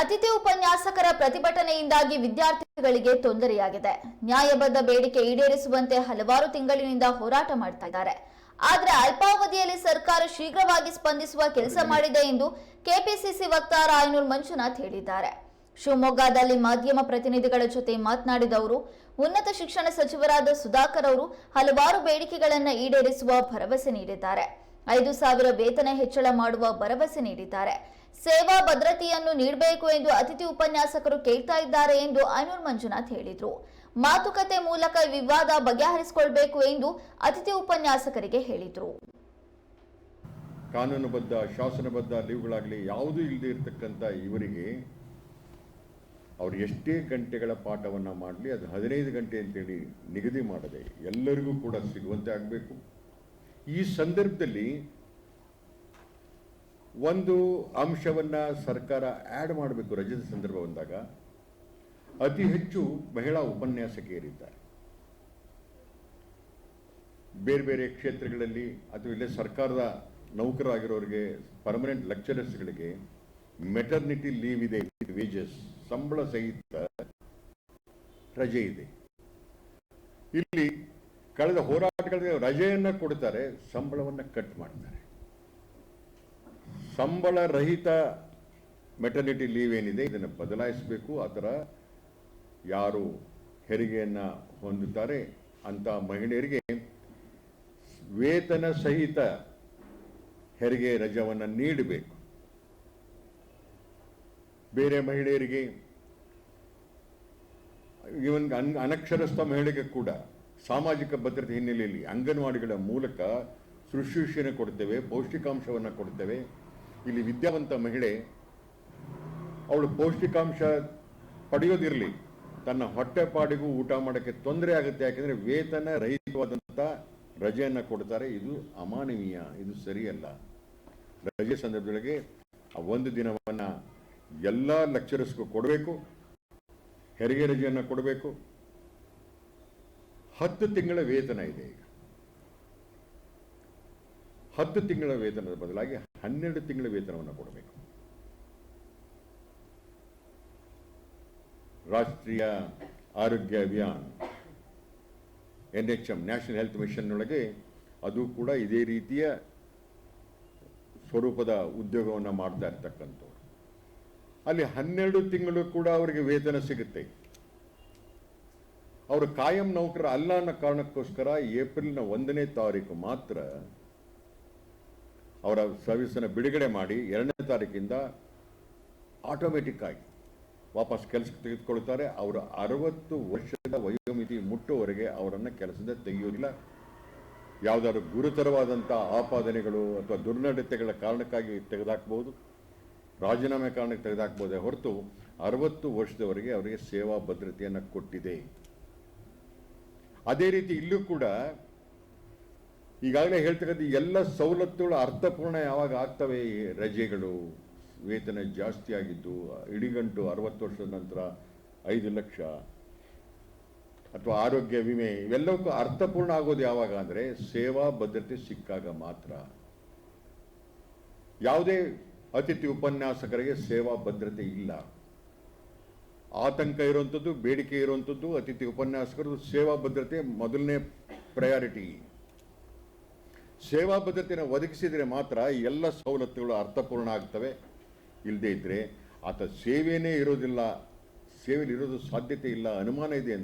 ಅತಿಥಿ ಉಪನ್ಯಾಸಕರ ಪ್ರತಿಭಟನೆಯಿಂದಾಗಿ ವಿದ್ಯಾರ್ಥಿಗಳಿಗೆ ತೊಂದರೆಯಾಗಿದೆ. ನ್ಯಾಯಬದ್ಧ ಬೇಡಿಕೆ ಈಡೇರಿಸುವಂತೆ ಹಲವಾರು ತಿಂಗಳಿನಿಂದ ಹೋರಾಟ ಮಾಡ್ತಾ ಇದ್ದಾರೆ. ಆದ್ರೆ ಅಲ್ಪಾವಧಿಯಲ್ಲಿ ಸರ್ಕಾರ ಶೀಘ್ರವಾಗಿ ಸ್ಪಂದಿಸುವ ಕೆಲಸ ಮಾಡಿದೆ ಎಂದು ಕೆಪಿಸಿಸಿ ವಕ್ತಾರ ಆಯನೂರ್ ಮಂಜುನಾಥ್ ಹೇಳಿದ್ದಾರೆ. ಶಿವಮೊಗ್ಗದಲ್ಲಿ ಮಾಧ್ಯಮ ಪ್ರತಿನಿಧಿಗಳ ಜೊತೆ ಮಾತನಾಡಿದ ಅವರು, ಉನ್ನತ ಶಿಕ್ಷಣ ಸಚಿವರಾದ ಸುಧಾಕರ್ ಅವರು ಹಲವಾರು ಬೇಡಿಕೆಗಳನ್ನು ಈಡೇರಿಸುವ ಭರವಸೆ ನೀಡಿದ್ದಾರೆ. ಐದು ಸಾವಿರ ವೇತನ ಹೆಚ್ಚಳ ಮಾಡುವ ಭರವಸೆ ನೀಡಿದ್ದಾರೆ. ಸೇವಾ ಭದ್ರತೆಯನ್ನು ನೀಡಬೇಕು ಎಂದು ಅತಿಥಿ ಉಪನ್ಯಾಸಕರು ಕೇಳ್ತಾ ಇದ್ದಾರೆ ಎಂದು ಅನೂರ್ ಮಂಜುನಾಥ್ ಹೇಳಿದರು. ಮಾತುಕತೆ ಮೂಲಕ ವಿವಾದ ಬಗೆಹರಿಸಿಕೊಳ್ಬೇಕು ಎಂದು ಅತಿಥಿ ಉಪನ್ಯಾಸಕರಿಗೆ ಹೇಳಿದರು. ಕಾನೂನುಬದ್ಧ, ಶಾಸನಬದ್ಧ ಲೀವ್ಗಳಾಗಲಿ ಯಾವುದೂ ಇಲ್ಲದೆ ಇರತಕ್ಕಂಥ ಇವರಿಗೆ ಅವರು ಎಷ್ಟೇ ಗಂಟೆಗಳ ಪಾಠವನ್ನು ಮಾಡಲಿ, ಅದು ಹದಿನೈದು ಗಂಟೆ ಅಂತೇಳಿ ನಿಗದಿ ಮಾಡದೆ ಎಲ್ಲರಿಗೂ ಕೂಡ ಸಿಗುವಂತೆ ಆಗಬೇಕು. ಈ ಸಂದರ್ಭದಲ್ಲಿ ಒಂದು ಅಂಶವನ್ನು ಸರ್ಕಾರ ಆ್ಯಡ್ ಮಾಡಬೇಕು ರಜದ ಸಂದರ್ಭ ಬಂದಾಗ. ಅತಿ ಹೆಚ್ಚು ಮಹಿಳಾ ಉಪನ್ಯಾಸಕಿಯರಿದ್ದಾರೆ ಬೇರೆ ಬೇರೆ ಕ್ಷೇತ್ರಗಳಲ್ಲಿ ಅಥವಾ ಇಲ್ಲೇ ಸರ್ಕಾರದ ನೌಕರರಾಗಿರೋರಿಗೆ ಪರ್ಮನೆಂಟ್ ಲೆಕ್ಚರರ್ಸ್ಗಳಿಗೆ ಮೆಟರ್ನಿಟಿ ಲೀವ್ ಇದೆ ವೇಜಸ್ ಸಂಬಳ ಸಹಿತ ರಜೆ ಇದೆ. ಇಲ್ಲಿ ಕಳೆದ ಹೋರಾಟಗಳಿಗೆ ರಜೆಯನ್ನ ಕೊಡ್ತಾರೆ, ಸಂಬಳವನ್ನ ಕಟ್ ಮಾಡ್ತಾರೆ. ಸಂಬಳ ರಹಿತ ಮೆಟರ್ನಿಟಿ ಲೀವ್ ಏನಿದೆ, ಇದನ್ನು ಬದಲಾಯಿಸಬೇಕು, ಆ ಯಾರು ಹೆರಿಗೆಯನ್ನ ಹೊಂದುತ್ತಾರೆ ಅಂತ ಮಹಿಳೆಯರಿಗೆ ವೇತನ ಸಹಿತ ಹೆರಿಗೆ ರಜವನ್ನು ನೀಡಬೇಕು. ಬೇರೆ ಮಹಿಳೆಯರಿಗೆ ಇವನ್ ಅನ್- ಅನಕ್ಷರಸ್ಥ ಮಹಿಳೆಗೆ ಕೂಡ ಸಾಮಾಜಿಕ ಭದ್ರತೆ ಹಿನ್ನೆಲೆಯಲ್ಲಿ ಅಂಗನವಾಡಿಗಳ ಮೂಲಕ ಶುಶ್ರೂಷೆಯನ್ನು ಕೊಡ್ತೇವೆ ಪೌಷ್ಟಿಕಾಂಶವನ್ನು ಕೊಡ್ತೇವೆ ಇಲ್ಲಿ ವಿದ್ಯಾವಂತ ಮಹಿಳೆ, ಅವಳು ಪೌಷ್ಟಿಕಾಂಶ ಪಡೆಯೋದಿರಲಿ, ತನ್ನ ಹೊಟ್ಟೆಪಾಡಿಗೂ ಊಟ ಮಾಡೋಕ್ಕೆ ತೊಂದರೆ ಆಗುತ್ತೆ. ಯಾಕೆಂದರೆ ವೇತನ ರಹಿತವಾದಂಥ ರಜೆಯನ್ನು ಕೊಡ್ತಾರೆ. ಇದು ಅಮಾನವೀಯ, ಇದು ಸರಿಯಲ್ಲ. ರಜೆ ಸಂದರ್ಭದೊಳಗೆ ಆ ಒಂದು ದಿನವನ್ನು ಎಲ್ಲ ಲೆಕ್ಚರರ್ಸ್ಗೂ ಕೊಡಬೇಕು. ಹೆರಿಗೆ ರಜೆಯನ್ನು ಕೊಡಬೇಕು. ಹತ್ತು ತಿಂಗಳ ವೇತನ ಇದೆ ಈಗ. ಹತ್ತು ತಿಂಗಳ ವೇತನದ ಬದಲಾಗಿ ಹನ್ನೆರಡು ತಿಂಗಳ ವೇತನವನ್ನು ಕೊಡಬೇಕು. ರಾಷ್ಟ್ರೀಯ ಆರೋಗ್ಯ Abhiyan N H M national health mission ಒಳಗೆ ಅದು ಕೂಡ ಇದೇ ರೀತಿಯ ಸ್ವರೂಪದ ಉದ್ಯೋಗವನ್ನು ಮಾಡ್ತಾ ಇರ್ತಕ್ಕಂಥವ್ರು. ಅಲ್ಲಿ ಹನ್ನೆರಡು ತಿಂಗಳು ಕೂಡ ಅವರಿಗೆ ವೇತನ ಸಿಗುತ್ತೆ. ಅವರು ಕಾಯಂ ನೌಕರ ಅಲ್ಲ ಅನ್ನೋ ಕಾರಣಕ್ಕೋಸ್ಕರ ಏಪ್ರಿಲ್ನ ಒಂದನೇ ತಾರೀಕು ಮಾತ್ರ ಅವರ ಸರ್ವಿಸನ್ನು ಬಿಡುಗಡೆ ಮಾಡಿ ಎರಡನೇ ತಾರೀಕಿಂದ ಆಟೋಮೆಟಿಕ್ ಆಗಿ ವಾಪಸ್ ಕೆಲಸಕ್ಕೆ ತೆಗೆದುಕೊಳ್ತಾರೆ. ಅವರು ಅರವತ್ತು ವರ್ಷದ ವಯೋಮಿತಿ ಮುಟ್ಟುವವರೆಗೆ ಅವರನ್ನು ಕೆಲಸದ ತೆಗೆಯೋದಿಲ್ಲ. ಯಾವುದಾದ್ರು ಗುರುತರವಾದಂಥ ಆಪಾದನೆಗಳು ಅಥವಾ ದುರ್ನಡತೆಗಳ ಕಾರಣಕ್ಕಾಗಿ ತೆಗೆದುಹಾಕ್ಬೋದು ರಾಜೀನಾಮೆ ಕಾರಣಕ್ಕೆ ತೆಗೆದುಹಾಕ್ಬೋದೇ ಹೊರತು ಅರವತ್ತು ವರ್ಷದವರೆಗೆ ಅವರಿಗೆ ಸೇವಾ ಭದ್ರತೆಯನ್ನು ಕೊಟ್ಟಿದೆ. ಅದೇ ರೀತಿ ಇಲ್ಲೂ ಕೂಡ ಈಗಾಗಲೇ ಹೇಳ್ತಕ್ಕಂಥ ಎಲ್ಲ ಸವಲತ್ತುಗಳು ಅರ್ಥಪೂರ್ಣ ಯಾವಾಗ ಆಗ್ತವೆ ರಜೆಗಳು? ವೇತನ ಜಾಸ್ತಿ ಆಗಿದ್ದು, ಇಡಿಗಂಟು ಅರವತ್ತು ವರ್ಷದ ನಂತರ ಐದು ಲಕ್ಷ, ಅಥವಾ ಆರೋಗ್ಯ ವಿಮೆ, ಇವೆಲ್ಲವಕ್ಕೂ ಅರ್ಥಪೂರ್ಣ ಆಗೋದು ಯಾವಾಗ ಅಂದರೆ ಸೇವಾ ಭದ್ರತೆ ಸಿಕ್ಕಾಗ ಮಾತ್ರ. ಯಾವುದೇ ಅತಿಥಿ ಉಪನ್ಯಾಸಕರಿಗೆ ಸೇವಾ ಭದ್ರತೆ ಇಲ್ಲ. ಆತಂಕ ಇರುವಂಥದ್ದು ಬೇಡಿಕೆ ಇರುವಂಥದ್ದು ಅತಿಥಿ ಉಪನ್ಯಾಸಕರು, ಸೇವಾ ಭದ್ರತೆ ಮೊದಲನೇ ಪ್ರಯಾರಿಟಿ ಸೇವಾ ಭದ್ರತೆಯನ್ನು ಒದಗಿಸಿದರೆ ಮಾತ್ರ ಎಲ್ಲ ಸವಲತ್ತುಗಳು ಅರ್ಥಪೂರ್ಣ ಆಗ್ತವೆ. ಇಲ್ಲದೇ ಇದ್ದರೆ ಆತ ಸೇವೆಯೇ ಇರೋದಿಲ್ಲ. ಸೇವೆಯಲ್ಲಿ ಇರೋದು ಸಾಧ್ಯತೆ ಇಲ್ಲ, ಅನುಮಾನ ಇದೆ